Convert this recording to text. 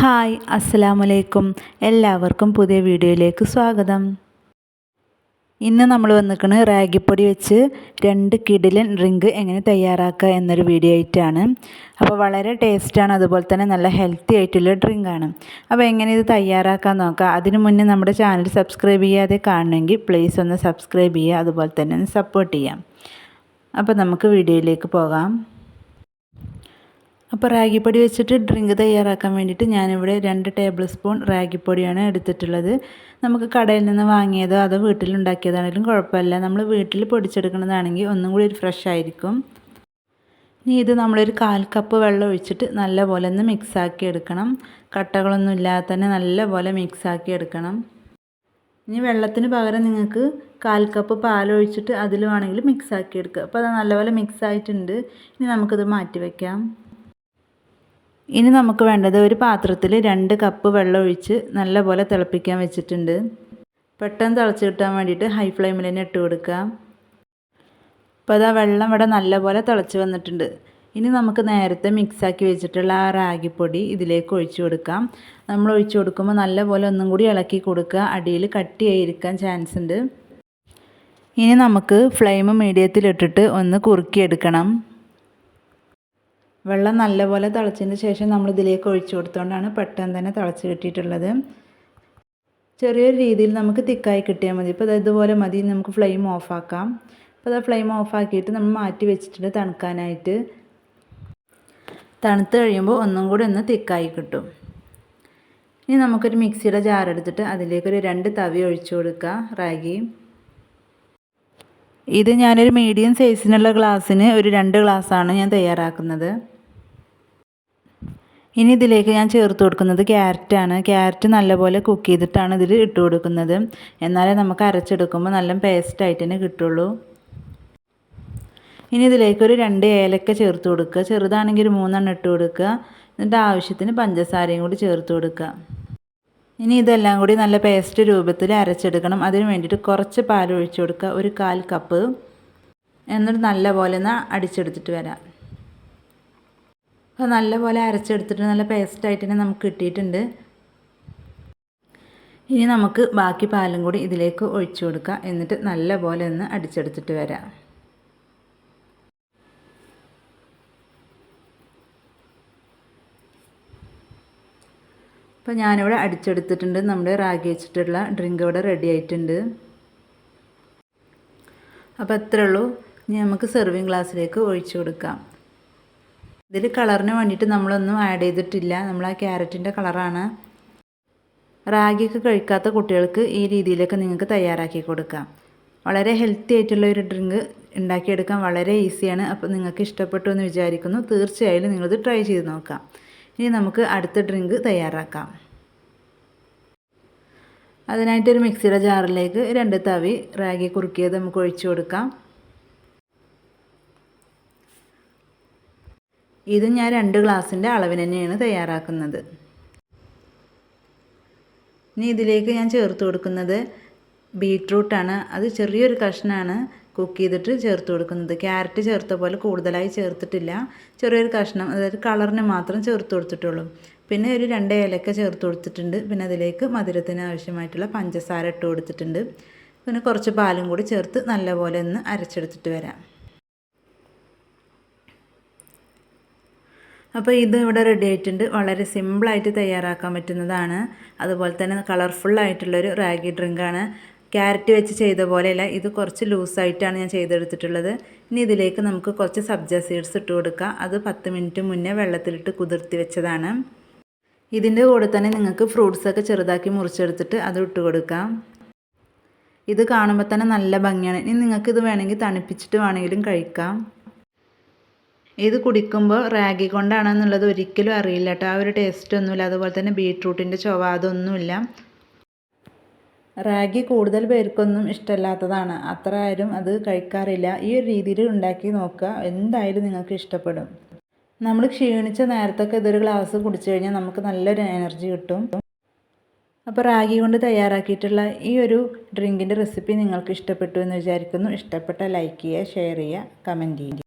Hi അസ്സലാമലൈക്കും എല്ലാവർക്കും പുതിയ വീഡിയോയിലേക്ക് സ്വാഗതം. ഇന്ന് നമ്മൾ വന്നിരിക്കുന്നത് റാഗിപ്പൊടി വെച്ച് രണ്ട് കിടിലൻ ഡ്രിങ്ക് എങ്ങനെ തയ്യാറാക്കുക എന്നൊരു വീഡിയോ ആയിട്ടാണ്. അപ്പോൾ വളരെ ടേസ്റ്റാണ് അതുപോലെ തന്നെ നല്ല ഹെൽത്തി ആയിട്ടുള്ള ഡ്രിങ്കാണ്. അപ്പോൾ എങ്ങനെ ഇത് തയ്യാറാക്കാൻ നോക്കാം? അതിനു മുന്നേ നമ്മുടെ ചാനൽ സബ്സ്ക്രൈബ് ചെയ്യാതെ കാണണമെങ്കിൽ പ്ലീസ് ഒന്ന് സബ്സ്ക്രൈബ് ചെയ്യുക അതുപോലെ തന്നെ ഒന്ന് സപ്പോർട്ട് ചെയ്യാം അപ്പോൾ നമുക്ക് വീഡിയോയിലേക്ക് പോകാം. അപ്പോൾ റാഗിപ്പൊടി വെച്ചിട്ട് ഡ്രിങ്ക് തയ്യാറാക്കാൻ വേണ്ടിയിട്ട് ഞാനിവിടെ രണ്ട് ടേബിൾ സ്പൂൺ റാഗിപ്പൊടിയാണ് എടുത്തിട്ടുള്ളത്. നമുക്ക് കടയിൽ നിന്ന് വാങ്ങിയതോ അതോ വീട്ടിലുണ്ടാക്കിയതാണെങ്കിലും കുഴപ്പമില്ല. നമ്മൾ വീട്ടിൽ പൊടിച്ചെടുക്കുന്നതാണെങ്കിൽ ഒന്നും കൂടി ഒരു ഫ്രഷ് ആയിരിക്കും. ഇനി ഇത് നമ്മളൊരു കാൽ കപ്പ് വെള്ളം ഒഴിച്ചിട്ട് നല്ലപോലെ ഒന്ന് മിക്സാക്കി എടുക്കണം. കട്ടകളൊന്നും ഇല്ലാതെ തന്നെ നല്ലപോലെ മിക്സാക്കി എടുക്കണം. ഇനി വെള്ളത്തിന് പകരം നിങ്ങൾക്ക് കാൽ കപ്പ് പാലൊഴിച്ചിട്ട് അതിൽ വേണമെങ്കിൽ മിക്സാക്കി എടുക്കുക. അപ്പോൾ അത് നല്ലപോലെ മിക്സ് ആയിട്ടുണ്ട്. ഇനി നമുക്കിത് മാറ്റി വയ്ക്കാം ഇനി നമുക്ക് വേണ്ടത് ഒരു പാത്രത്തിൽ രണ്ട് കപ്പ് വെള്ളം ഒഴിച്ച് നല്ലപോലെ തിളപ്പിക്കാൻ വെച്ചിട്ടുണ്ട്. പെട്ടെന്ന് തിളച്ച് കിട്ടാൻ വേണ്ടിയിട്ട് ഹൈ ഫ്ലെയിമിൽ തന്നെ ഇട്ട് കൊടുക്കുക. അപ്പോൾ അതാ വെള്ളം ഇവിടെ നല്ലപോലെ തിളച്ച് വന്നിട്ടുണ്ട്. ഇനി നമുക്ക് നേരത്തെ മിക്സാക്കി വെച്ചിട്ടുള്ള ആ റാഗിപ്പൊടി ഇതിലേക്ക് ഒഴിച്ചു കൊടുക്കാം. നമ്മൾ ഒഴിച്ചു കൊടുക്കുമ്പോൾ നല്ലപോലെ ഒന്നും കൂടി ഇളക്കി കൊടുക്കുക. അടിയിൽ കട്ടിയായിരിക്കാൻ ചാൻസ് ഉണ്ട്. ഇനി നമുക്ക് ഫ്ലെയിം മീഡിയത്തിലിട്ടിട്ട് ഒന്ന് കുറുക്കിയെടുക്കണം. വെള്ളം നല്ലപോലെ തിളച്ചതിന് ശേഷം നമ്മൾ ഇതിലേക്ക് ഒഴിച്ചു കൊടുത്തുകൊണ്ടാണ് പെട്ടെന്ന് തന്നെ തിളച്ച് കിട്ടിയിട്ടുള്ളത്. ചെറിയൊരു രീതിയിൽ നമുക്ക് തിക്കായി കിട്ടിയാൽ മതി. ഇപ്പോൾ ഇതുപോലെ മതി. നമുക്ക് ഫ്ലെയിം ഓഫാക്കാം അപ്പോൾ അത് ഫ്ലെയിം ഓഫാക്കിയിട്ട് നമ്മൾ മാറ്റി വെച്ചിട്ടുണ്ട് തണുക്കാനായിട്ട്. തണുത്ത് കഴിയുമ്പോൾ ഒന്നും കൂടി ഒന്ന് തിക്കായി കിട്ടും. ഇനി നമുക്കൊരു മിക്സിയുടെ ജാർ എടുത്തിട്ട് അതിലേക്കൊരു രണ്ട് തവി ഒഴിച്ചു കൊടുക്കുക. റാഗി. ഇത് ഞാനൊരു മീഡിയം സൈസിനുള്ള ഗ്ലാസ്സിന് ഒരു രണ്ട് ഗ്ലാസ്സാണ് ഞാൻ തയ്യാറാക്കുന്നത്. ഇനി ഇതിലേക്ക് ഞാൻ ചേർത്ത് കൊടുക്കുന്നത് ക്യാരറ്റാണ് ക്യാരറ്റ് നല്ലപോലെ കുക്ക് ചെയ്തിട്ടാണ് ഇതിൽ ഇട്ട് കൊടുക്കുന്നത്. എന്നാലേ നമുക്ക് അരച്ചെടുക്കുമ്പോൾ നല്ല പേസ്റ്റായിട്ട് തന്നെ കിട്ടുള്ളൂ. ഇനി ഇതിലേക്ക് ഒരു രണ്ട് ഏലക്ക ചേർത്ത് കൊടുക്കുക. ചെറുതാണെങ്കിൽ ഒരു മൂന്നെണ്ണം ഇട്ട് കൊടുക്കുക. എന്നിട്ട് ആവശ്യത്തിന് പഞ്ചസാരയും കൂടി ചേർത്ത് കൊടുക്കുക. ഇനി ഇതെല്ലാം കൂടി നല്ല പേസ്റ്റ് രൂപത്തിൽ അരച്ചെടുക്കണം. അതിന് വേണ്ടിയിട്ട് കുറച്ച് പാൽ ഒഴിച്ചു കൊടുക്കുക. ഒരു കാൽ കപ്പ് എന്നിട്ട് നല്ല പോലെ ഒന്ന് അടിച്ചെടുത്തിട്ട് വരാം. അപ്പോൾ നല്ലപോലെ അരച്ചെടുത്തിട്ട് നല്ല പേസ്റ്റായിട്ട് തന്നെ നമുക്ക് കിട്ടിയിട്ടുണ്ട്. ഇനി നമുക്ക് ബാക്കി പാലും കൂടി ഇതിലേക്ക് ഒഴിച്ചു കൊടുക്കാം. എന്നിട്ട് നല്ലപോലെ ഒന്ന് അടിച്ചെടുത്തിട്ട് വരാം. അപ്പോൾ ഞാനിവിടെ അടിച്ചെടുത്തിട്ടുണ്ട്. നമ്മുടെ റാഗി വെച്ചിട്ടുള്ള ഡ്രിങ്ക് ഇവിടെ റെഡി ആയിട്ടുണ്ട്. അപ്പോൾ അത്രേ ഉള്ളൂ. ഇനി നമുക്ക് സെർവിങ് ഗ്ലാസ്സിലേക്ക് ഒഴിച്ചു കൊടുക്കാം. ഇതിൽ കളറിന് വേണ്ടിയിട്ട് നമ്മളൊന്നും ആഡ് ചെയ്തിട്ടില്ല. നമ്മൾ ആ ക്യാരറ്റിന്റെ കളറാണ്. റാഗിയൊക്കെ കഴിക്കാത്ത കുട്ടികൾക്ക് ഈ രീതിയിലൊക്കെ നിങ്ങൾക്ക് തയ്യാറാക്കി കൊടുക്കാം. വളരെ ഹെൽത്തി ആയിട്ടുള്ള ഒരു ഡ്രിങ്ക് ഉണ്ടാക്കിയെടുക്കാൻ വളരെ ഈസിയാണ് അപ്പോൾ നിങ്ങൾക്ക് ഇഷ്ടപ്പെട്ടു എന്ന് വിചാരിക്കുന്നു. തീർച്ചയായും നിങ്ങളിത് ട്രൈ ചെയ്ത് നോക്കാം. ഇനി നമുക്ക് അടുത്ത ഡ്രിങ്ക് തയ്യാറാക്കാം. അതിനായിട്ടൊരു മിക്സിയുടെ ജാറിലേക്ക് രണ്ട് തവി റാഗി കുറുക്കിയത് നമുക്ക് ഒഴിച്ചു കൊടുക്കാം. ഇത് ഞാൻ രണ്ട് ഗ്ലാസിന്റെ അളവിന് തന്നെയാണ് തയ്യാറാക്കുന്നത്. ഇനി ഇതിലേക്ക് ഞാൻ ചേർത്ത് കൊടുക്കുന്നത് ബീട്രൂട്ടാണ്. അത് ചെറിയൊരു കഷ്ണമാണ് കുക്ക് ചെയ്തിട്ട് ചേർത്ത് കൊടുക്കുന്നത്. ക്യാരറ്റ് ചേർത്ത പോലെ കൂടുതലായി ചേർത്തിട്ടില്ല. ചെറിയൊരു കഷ്ണം അതായത് കളറിന് മാത്രം ചേർത്ത് കൊടുത്തിട്ടുള്ളൂ. പിന്നെ ഒരു രണ്ട് ഏലക്ക ചേർത്ത് കൊടുത്തിട്ടുണ്ട്. പിന്നെ അതിലേക്ക് മധുരത്തിന് ആവശ്യമായിട്ടുള്ള പഞ്ചസാര ഇട്ട് കൊടുത്തിട്ടുണ്ട്. പിന്നെ കുറച്ച് പാലും കൂടി ചേർത്ത് നല്ലപോലെ ഒന്ന് അരച്ചെടുത്തിട്ട് വരാം. അപ്പോൾ ഇത് ഇവിടെ റെഡി ആയിട്ടുണ്ട്. വളരെ സിമ്പിളായിട്ട് തയ്യാറാക്കാൻ പറ്റുന്നതാണ്. അതുപോലെ തന്നെ കളർഫുള്ളായിട്ടുള്ളൊരു റാഗി ഡ്രിങ്കാണ് ക്യാരറ്റ് വെച്ച് ചെയ്ത പോലെയല്ല ഇത് കുറച്ച് ലൂസായിട്ടാണ് ഞാൻ ചെയ്തെടുത്തിട്ടുള്ളത്. ഇനി ഇതിലേക്ക് നമുക്ക് കുറച്ച് സബ്ജ സീഡ്സ് ഇട്ട് കൊടുക്കുക അത് പത്ത് മിനിറ്റ് മുന്നേ വെള്ളത്തിലിട്ട് കുതിർത്തി വെച്ചതാണ്. ഇതിന്റെ കൂടെ തന്നെ നിങ്ങൾക്ക് ഫ്രൂട്ട്സൊക്കെ ചെറുതാക്കി മുറിച്ചെടുത്തിട്ട് അത് ഇട്ട് കൊടുക്കാം. ഇത് കാണുമ്പോൾ തന്നെ നല്ല ഭംഗിയാണ്. ഇനി നിങ്ങൾക്ക് ഇത് വേണമെങ്കിൽ തണുപ്പിച്ചിട്ട് വേണമെങ്കിലും കഴിക്കാം. ഇത് കുടിക്കുമ്പോൾ റാഗി കൊണ്ടാണെന്നുള്ളത് ഒരിക്കലും അറിയില്ല കേട്ടോ ആ ഒരു ടേസ്റ്റ് ഒന്നുമില്ല. അതുപോലെ തന്നെ ബീട്രൂട്ടിന്റെ ചുവ അതൊന്നുമില്ല. റാഗി കൂടുതൽ പേർക്കൊന്നും ഇഷ്ടമല്ലാത്തതാണ്. അത്ര ആരും അത് കഴിക്കാറില്ല. ഈ ഒരു രീതിയിൽ ഉണ്ടാക്കി നോക്കുക. എന്തായാലും നിങ്ങൾക്ക് ഇഷ്ടപ്പെടും. നമ്മൾ ക്ഷീണിച്ച നേരത്തൊക്കെ ഇതൊരു ഗ്ലാസ് കുടിച്ചു കഴിഞ്ഞാൽ നമുക്ക് നല്ലൊരു എനർജി കിട്ടും. അപ്പോൾ റാഗി കൊണ്ട് തയ്യാറാക്കിയിട്ടുള്ള ഈ ഒരു ഡ്രിങ്കിന്റെ റെസിപ്പി നിങ്ങൾക്ക് ഇഷ്ടപ്പെട്ടു എന്ന് വിചാരിക്കുന്നു. ഇഷ്ടപ്പെട്ട ലൈക്ക് ചെയ്യുക ഷെയർ ചെയ്യുക കമന്റ് ചെയ്യുക.